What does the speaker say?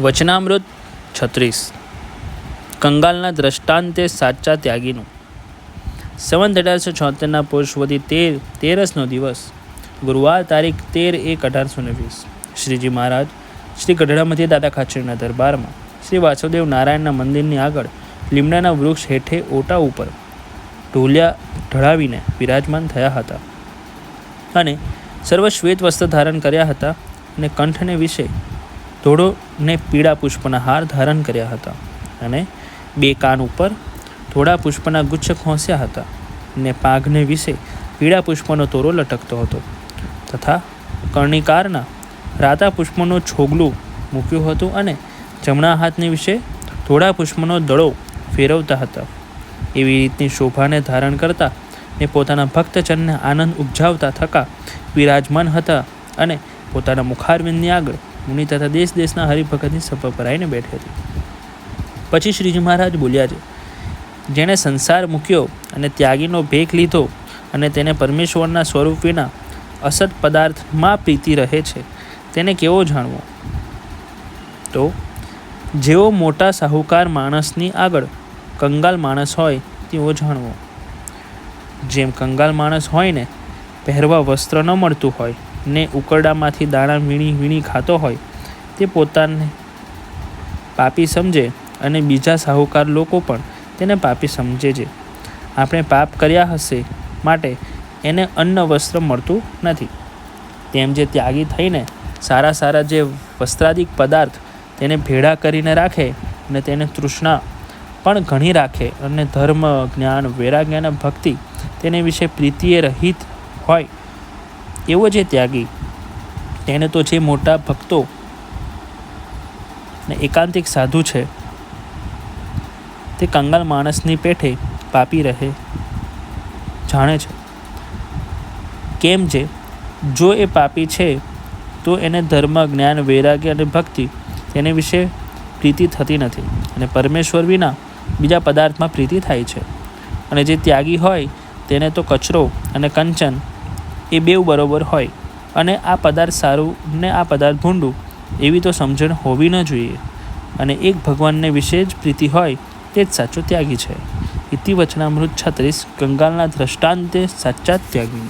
વચનામૃત છત્રીસ. કંગાલના દ્રષ્ટાંતે સાચા ત્યાગીનું. સંવંત અઢારસો છોતેરના પુરુષવતી તેર, તેરસનો દિવસ. ગુરુવાર તારીખ તેર એક અઢારસો ને વીસ. શ્રીજી મહારાજ, શ્રી ગઢડામધ્ય દાદા ખાચરના દરબારમાં, શ્રી વાસુદેવ નારાયણના મંદિરની આગળ, લીમડાના વૃક્ષ હેઠે ઓટા ઉપર ઢોલિયા ઢળાવીને વિરાજમાન થયા હતા. અને સર્વ શ્વેત વસ્ત્ર ધારણ કર્યા હતા અને કંઠને વિશે ધોળો ને પીળા પુષ્પના હાર ધારણ કર્યા હતા અને બે કાન ઉપર થોડા પુષ્પના ગુચ્છ ખોંસ્યા હતા ને પાઘને વિશે પીળા પુષ્પનો તોરો લટકતો હતો તથા કર્ણિકારના રાતા પુષ્પનું છોગલું મૂક્યું હતું અને જમણા હાથને વિશે થોડા પુષ્પનો દડો ફેરવતા હતા. એવી રીતની શોભાને ધારણ કરતા ને પોતાના ભક્તજનને આનંદ ઉપજાવતા થકા વિરાજમાન હતા અને પોતાના મુખારવિંદની આગળ મુનિ તથા દેશ દેશના હરિભગતની સભા ભરાઈને બેઠી હતી. પછી શ્રીજી મહારાજ બોલ્યા છે, જેણે સંસાર મૂક્યો અને ત્યાગીનો ભેખ લીધો અને તેને પરમેશ્વરના સ્વરૂપ વિના અસત પદાર્થમાં પ્રીતિ રહે છે, તેને કેવો જાણવો? તો, જેવો મોટા સાહુકાર માણસની આગળ કંગાલ માણસ હોય, તેવો જાણવો. જેમ કંગાલ માણસ હોય ને પહેરવા વસ્ત્ર ન મળતું હોય, ને ઉકરડામાંથી દાણા વીણી વીણી ખાતો હોય, તે પોતાને પાપી સમજે અને બીજા સાહુકાર લોકો પણ તેને પાપી સમજે છે. આપણે પાપ કર્યા હશે માટે એને અન્ન વસ્ત્ર મળતું નથી. તેમ જે ત્યાગી થઈને સારા સારા જે વસ્ત્રાદિક પદાર્થ તેને ભેળા કરીને રાખે અને તેને તૃષ્ણા પણ ઘણી રાખે અને ધર્મ, જ્ઞાન વૈરાગ્ય અને ભક્તિ તેને વિશે પ્રીતિએ રહિત હોય. એવો જે ત્યાગી. તેને તો જે મોટા ભક્તો ને એકાંતિક સાધુ છે, તે કંગાલ માણસની પેઠે પાપી રહે, જાણે છે. કેમ છે જો એ પાપી છે, તો એને ધર્મ, જ્ઞાન, વૈરાગ્ય અને ભક્તિ તેને વિશે પ્રીતિ થતી નથી અને પરમેશ્વર વિના બીજા પદાર્થમાં પ્રીતિ થાય છે. અને જે ત્યાગી હોય, તેને તો કચરો અને કંચન એ બેવ બરોબર હોય અને આ પદાર્થ સારું ને આ પદાર્થ ભૂંડું, એવી તો સમજણ હોવી ન જોઈએ. અને એક ભગવાનને વિશે જ પ્રીતિ હોય તે જ સાચો ત્યાગી છે. ઇતિ વચનામૃત છત્રીસ, કંગાલના દ્રષ્ટાંતે સાચા ત્યાગી.